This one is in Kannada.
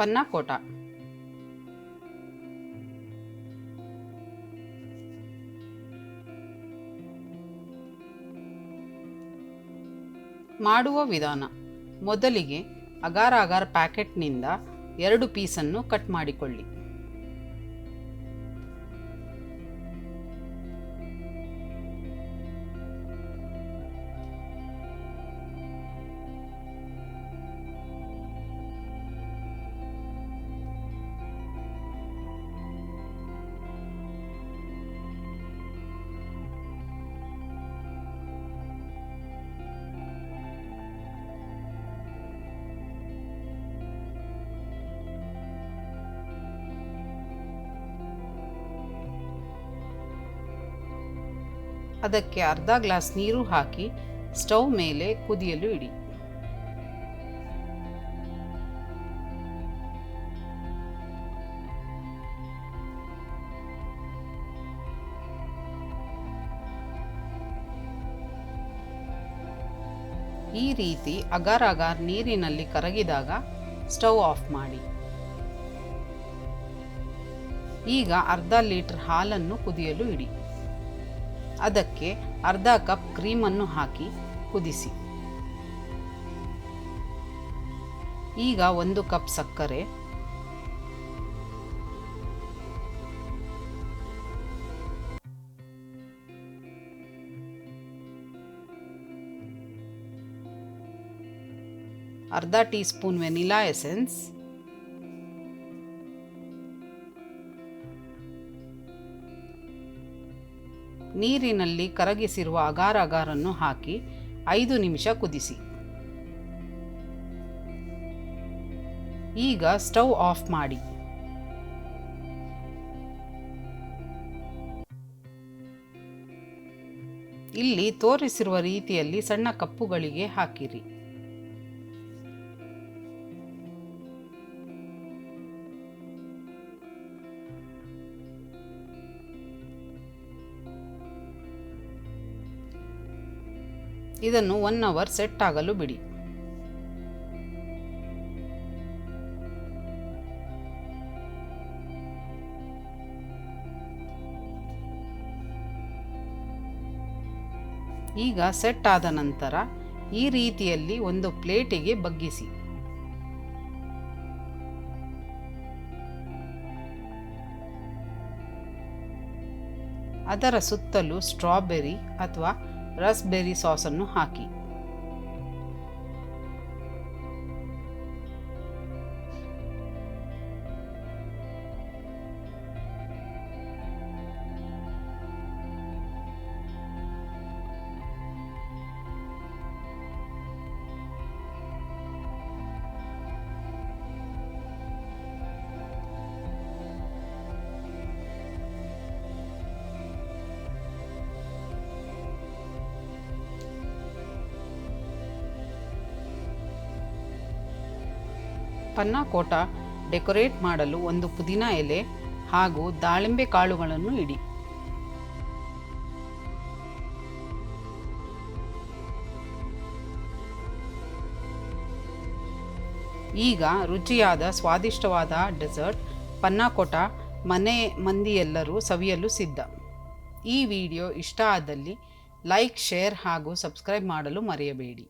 ಪನ್ನಾಕೋಟ ಮಾಡುವ ವಿಧಾನ. ಮೊದಲಿಗೆ ಅಗಾರ ಅಗಾರ ಪ್ಯಾಕೆಟ್ನಿಂದ ಎರಡು ಪೀಸನ್ನು ಕಟ್ ಮಾಡಿಕೊಳ್ಳಿ. ಅದಕ್ಕೆ ಅರ್ಧ ಗ್ಲಾಸ್ ನೀರು ಹಾಕಿ ಸ್ಟವ್ ಮೇಲೆ ಕುದಿಯಲು ಇಡಿ. ಈ ರೀತಿ ಅಗಾರ್ ಅಗಾರ್ ನೀರಿನಲ್ಲಿ ಕರಗಿದಾಗ ಸ್ಟವ್ ಆಫ್ ಮಾಡಿ. ಈಗ ಅರ್ಧ ಲೀಟರ್ ಹಾಲನ್ನು ಕುದಿಯಲು ಇಡಿ. ಅದಕ್ಕೆ ಅರ್ಧ ಕಪ್ ಕ್ರೀಮನ್ನು ಹಾಕಿ ಕುದಿಸಿ. ಈಗ ಒಂದು ಕಪ್ ಸಕ್ಕರೆ. ಅರ್ಧ ಟೀ ಸ್ಪೂನ್ ವೆನಿಲಾ ಎಸೆನ್ಸ್. ನೀರಿನಲ್ಲಿ ಕರಗಿಸಿರುವ ಅಗಾರ ಅಗಾರನ್ನು ಹಾಕಿ ಐದು ನಿಮಿಷ ಕುದಿಸಿ. ಈಗ ಸ್ಟವ್ ಆಫ್ ಮಾಡಿ. ಇಲ್ಲಿ ತೋರಿಸಿರುವ ರೀತಿಯಲ್ಲಿ ಸಣ್ಣ ಕಪ್ಪುಗಳಿಗೆ ಹಾಕಿರಿ. ಇದನ್ನು ಒನ್ ಅವರ್ ಸೆಟ್ ಆಗಲು ಬಿಡಿ. ಈಗ ಸೆಟ್ ಆದ ನಂತರ ಈ ರೀತಿಯಲ್ಲಿ ಒಂದು ಪ್ಲೇಟಿಗೆ ಬಗ್ಗಿಸಿ. ಅದರ ಸುತ್ತಲೂ ಸ್ಟ್ರಾಬೆರಿ ಅಥವಾ ರಸ್ಬೆರಿ ಸಾಸನ್ನು ಹಾಕಿ. ಪನ್ನಾಕೋಟ ಡೆಕೋರೇಟ್ ಮಾಡಲು ಒಂದು ಪುದೀನ ಎಲೆ ಹಾಗೂ ದಾಳಿಂಬೆ ಕಾಳುಗಳನ್ನು ಇಡಿ. ಈಗ ರುಚಿಯಾದ ಸ್ವಾದಿಷ್ಟವಾದ ಡೆಸರ್ಟ್ ಪನ್ನಾಕೋಟ ಮನೆ ಮಂದಿಯೆಲ್ಲರೂ ಸವಿಯಲು ಸಿದ್ಧ. ಈ ವಿಡಿಯೋ ಇಷ್ಟ ಆದಲ್ಲಿ ಲೈಕ್, ಶೇರ್ ಹಾಗೂ ಸಬ್ಸ್ಕ್ರೈಬ್ ಮಾಡಲು ಮರೆಯಬೇಡಿ.